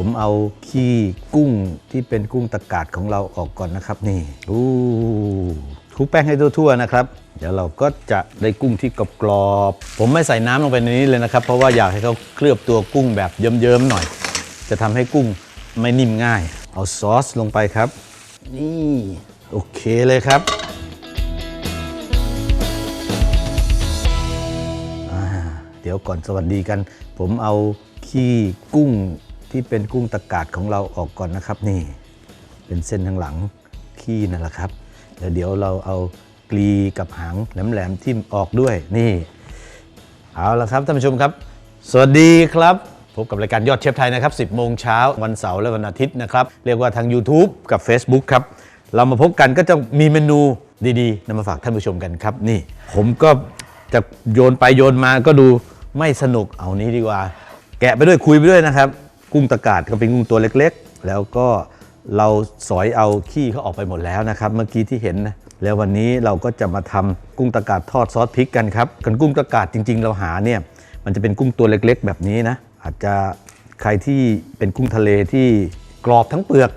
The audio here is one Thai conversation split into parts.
ผมเอาขี้กุ้งที่เป็นกุ้งตะกาดของเราออกก่อนนะครับ นี่อู้คลุกแป้งให้ทั่วๆนะครับ เดี๋ยวเราก็จะได้กุ้งที่กรอบๆผมไม่ใส่น้ำลงไปในนี้เลยนะครับ เพราะว่าอยากให้เขาเคลือบตัวกุ้งแบบเยิ้มๆหน่อย จะทำให้กุ้งไม่นิ่มง่าย เอาซอสลงไปครับ นี่โอเคเลยครับเดี๋ยวก่อนสวัสดีกัน ผมเอาขี้กุ้ง ที่เป็นกุ้งตะกาดของเราออกก่อนนะครับนี่ เป็นเส้นทางหลังขี้นั่นแหละครับแล้วเดี๋ยวเราเอากลีกับหางแหลมๆทิ่มออกด้วยนี่ เอาละครับท่านผู้ชมครับ สวัสดีครับ พบกับรายการยอดเชฟไทยนะครับ 10 โมงเช้าวันเสาร์และวันอาทิตย์นะครับ เรียกว่าทาง YouTube กับ Facebook ครับ เรามาพบกันก็จะมีเมนูดีๆนำมาฝากท่านผู้ชมกันครับนี่ ผมก็จะโยนไปโยนมาก็ดูไม่สนุกเอานี้ดีกว่า แกะไปด้วยคุยไปด้วยนะครับ กุ้งตะกาดก็เป็นกุ้งตัวเล็กๆ แล้วก็เราสอยเอาขี้เขาออกไปหมดแล้วนะครับ เมื่อกี้ที่เห็นนะแล้ววันนี้เราก็จะมาทำกุ้งตะกาดทอดซอสพริกกันครับกันกุ้งตะกาดจริง ๆ เราหาเนี่ยมันจะเป็นกุ้งตัวเล็กๆ แบบนี้นะอาจจะใครที่เป็นกุ้งทะเลที่กรอบทั้งเปลือก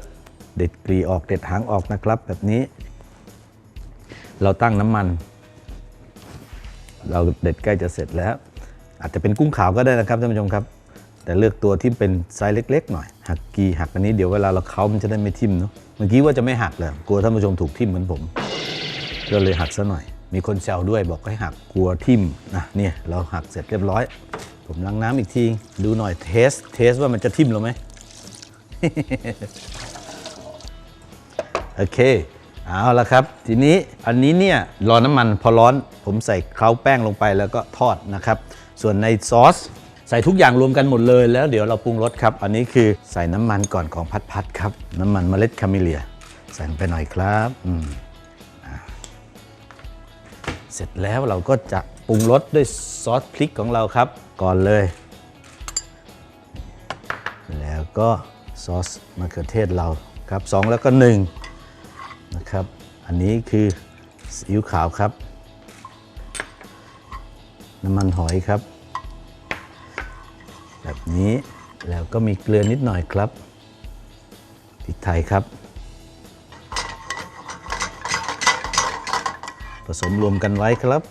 เด็ดกลีออกเด็ดหางออกนะครับ แบบนี้ เราตั้งน้ำมัน เราเด็ดใกล้จะเสร็จแล้ว อาจจะเป็นกุ้งขาวก็ได้นะครับท่านผู้ชมครับ แต่เลือกตัวที่เป็นไซส์เล็ก ๆ หน่อย หักกีหักอันนี้เดี๋ยวเวลาเราเค้ามันจะได้ไม่ทิ่มเนาะเมื่อกี้ว่าจะไม่หักเลยกลัวท่านผู้ชมถูกทิ่มเหมือนผมก็เลยหักซะหน่อย มีคนแซวด้วยบอกให้หักกลัวทิ่มนะเนี่ยเราหักเสร็จเรียบร้อย ผมล้างน้ำอีกทีดูหน่อยเทสเทสว่ามันจะทิ่มเราไหมโอเคเอาละครับ ทีนี้อันนี้เนี่ยรอน้ำมันพอร้อนผมใส่เคล้าแป้งลงไปแล้วก็ทอดนะครับ ส่วนในซอส ใส่ทุกอย่างรวมกันหมดเลยแล้วเดี๋ยวเราปรุงรสครับ อันนี้คือใส่น้ำมันก่อนของพัดพัดครับ น้ำมันเมล็ดคาเมเลียใส่ลงไปหน่อยครับอืมเสร็จแล้วเราก็จะปรุงรสด้วยซอสพริกของเราครับ ก่อนเลย แล้วก็ซอสมะเขือเทศเราครับสองแล้วก็หนึ่งนะครับ อันนี้คือซีอิ๊วขาวครับ น้ำมันหอยครับ นี้แล้วก็มีเกลือนิดหน่อยครับพริกไทยครับ ผสมรวมกันไว้ครับ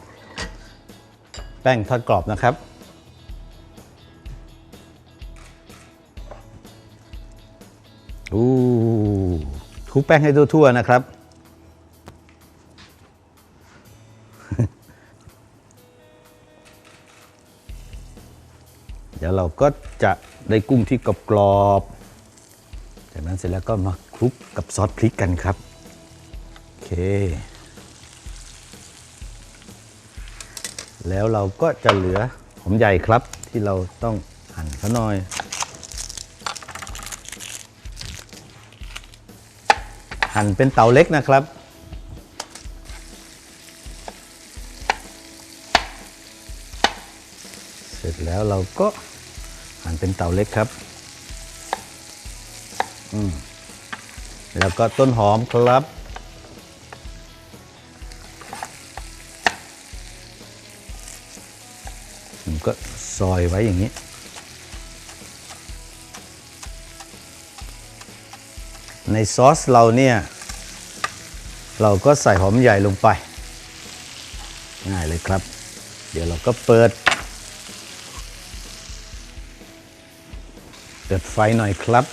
แป้งทอดกรอบนะครับ อู้คลุกแป้งให้ทั่วๆนะครับ เดี๋ยวเราก็จะได้กุ้งที่กรอบๆจากนั้นเสร็จแล้วก็มาคลุกกับซอสพริกกันครับ โอเค แล้วเราก็จะเหลือหอมใหญ่ครับที่เราต้องหั่นเขาหน่อยหั่นเป็นเตาเล็กนะครับเสร็จแล้วเราก็ันเป็นเตาเล็กครับ อืมแล้วก็ต้นหอมครับ ผมก็ซอยไว้อย่างนี้ ในซอสเราเนี่ย เราก็ใส่หอมใหญ่ลงไป ง่ายเลยครับ เดี๋ยวเราก็เปิด เปิดไฟหน่อยครับ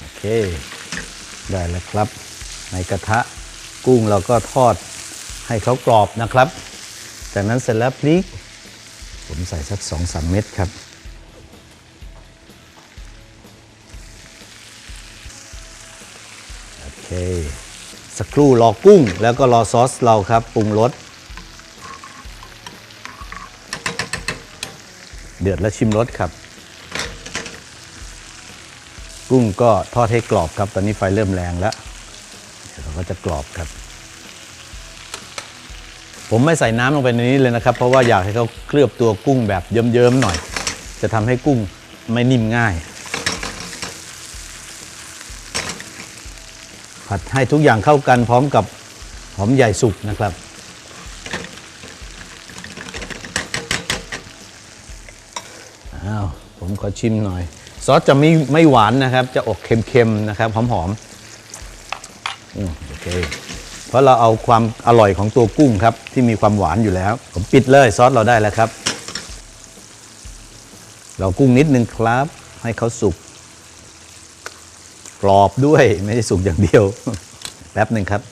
โอเค ได้แล้วครับ ในกระทะกุ้งเราก็ทอดให้เขากรอบนะครับ จากนั้นเสร็จแล้วพริก ผมใส่สักสองสามเม็ดครับ โอเค สักครู่รอกุ้งแล้วก็รอซอสเราครับปรุงรส เดือดแล้วชิมรสครับ กุ้งก็ทอดให้กรอบครับ ตอนนี้ไฟเริ่มแรงแล้วเดี๋ยวเราก็จะกรอบครับ ผมไม่ใส่น้ำลงไปในนี้เลยนะครับ เพราะว่าอยากให้เขาเคลือบตัวกุ้งแบบเยิ้มๆหน่อย จะทำให้กุ้งไม่นิ่มง่าย ผัดให้ทุกอย่างเข้ากันพร้อมกับหอมใหญ่สุกนะครับ อ้าวผมขอชิมหน่อย ซอสจะไม่ไม่หวานนะครับ จะออกเค็มๆนะครับหอมๆอืมโอเคเพราะเราเอาความอร่อยของตัวกุ้งครับ ที่มีความหวานอยู่แล้ว ผมปิดเลยซอสเราได้แล้วครับ เรากุ้งนิดนึงครับ ให้เขาสุกกรอบด้วยไม่ได้สุกอย่างเดียวแป๊บหนึ่งครับ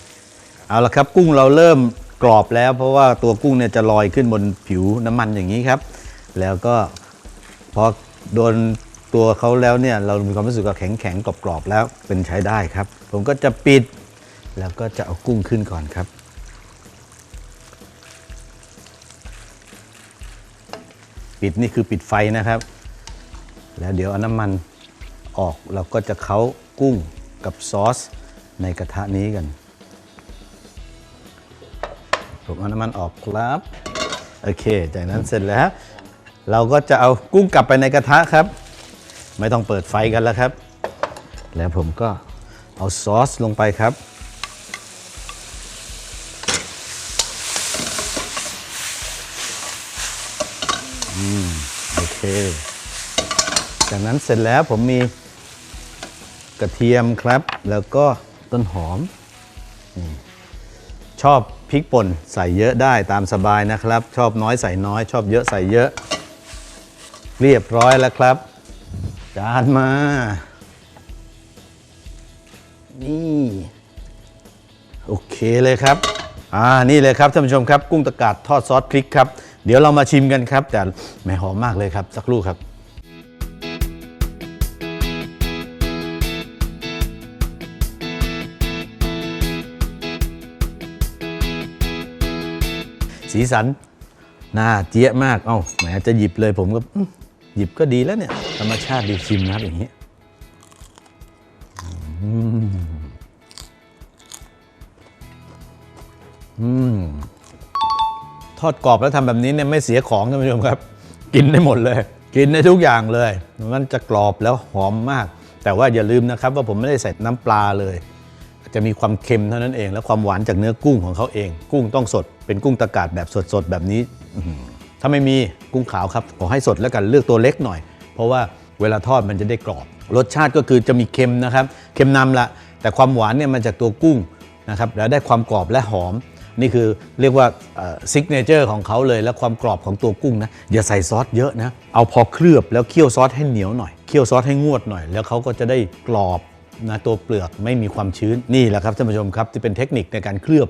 เอาละครับกุ้งเราเริ่มกรอบแล้ว เพราะว่าตัวกุ้งเนี่ยจะลอยขึ้นบนผิวน้ำมันอย่างนี้ครับ แล้วก็ พอโดนตัวเขาแล้วเนี่ยเรามีความรู้สึกว่าแข็งแข็งๆกรอบๆแล้วเป็นใช้ได้ครับ ผมก็จะปิด แล้วก็จะเอากุ้งขึ้นก่อนครับ ปิดนี่คือปิดไฟนะครับ แล้วเดี๋ยวเอาน้ำมันออกเราก็จะเค้ากุ้งกับซอสในกระทะนี้กันผมเอาน้ำมันออกครับ โอเค จากนั้นเสร็จแล้ว เราก็จะเอากุ้งกลับไปในกระทะครับ ไม่ต้องเปิดไฟกันแล้วครับ แล้วผมก็เอาซอสลงไปครับอืมโอเค จากนั้นเสร็จแล้วผมมีกระเทียมครับ แล้วก็ต้นหอม ชอบพริกป่นใส่เยอะได้ตามสบายนะครับ ชอบน้อยใส่น้อย ชอบเยอะใส่เยอะ เรียบร้อยแล้วครับ จานมา นี่ โอเคเลยครับ อ่า นี่เลยครับท่านผู้ชมครับ กุ้งตะกาดทอดซอสพริกครับ เดี๋ยวเรามาชิมกันครับ แต่แหมหอมมากเลยครับ สักครู่ครับสีสันน่าเจี๊ยะมาก เอ้าแหมจะหยิบเลยผมก็ หยิบก็ดีแล้วเนี่ย ธรรมชาติดีชิมนะครับอย่างนี้อืมอืมทอดกรอบแล้วทำแบบนี้เนี่ยไม่เสียของท่านผู้ชมครับ กินได้หมดเลย กินได้ทุกอย่างเลย มันจะกรอบแล้วหอมมาก แต่ว่าอย่าลืมนะครับ ว่าผมไม่ได้ใส่น้ำปลาเลย จะมีความเค็มเท่านั้นเอง และความหวานจากเนื้อกุ้งของเขาเอง กุ้งต้องสด เป็นกุ้งตะกาดแบบสดๆแบบนี้ ถ้าไม่มีกุ้งขาวครับขอให้สดแล้วกันเลือกตัวเล็กหน่อย เพราะว่าเวลาทอดมันจะได้กรอบ รสชาติก็คือจะมีเค็มนะครับเค็มนำละ แต่ความหวานเนี่ยมาจากตัวกุ้งนะครับแล้วได้ความกรอบและหอม นี่คือเรียกว่าซิกเนเจอร์ของเขาเลยและความกรอบของตัวกุ้งนะอย่าใส่ซอสเยอะนะเอาพอเคลือบแล้วเคี่ยวซอสให้เหนียวหน่อยเคี่ยวซอสให้งวดหน่อย แล้วเขาก็จะได้กรอบนะตัวเปลือกไม่มีความชื้นนี่แหละครับท่านผู้ชมครับที่เป็นเทคนิคในการเคลือบ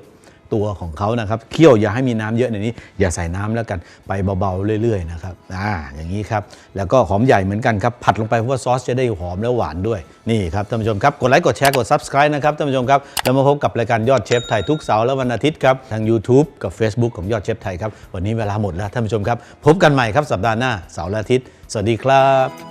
ตัวของเขานะครับเคี่ยวอย่าให้มีน้ำเยอะในนี้ อย่าใส่น้ำแล้วกันไปเบาๆเรื่อยๆนะครับอ่าอย่างนี้ครับแล้วก็หอมใหญ่เหมือนกันครับผัดลงไปเพราะว่าซอสจะได้หอมและหวานด้วยนี่ครับท่านผู้ชมครับกดไลค์กดแชร์กด subscribe นะครับท่านผู้ชมครับแล้วมาพบกับรายการยอดเชฟไทยทุกเสาร์และวันอาทิตย์ครับทาง YouTube กับ Facebook ของยอดเชฟไทยครับวันนี้เวลาหมดแล้วท่านผู้ชมครับพบกันใหม่ครับสัปดาห์หน้าเสาร์และอาทิตย์ สวัสดีครับ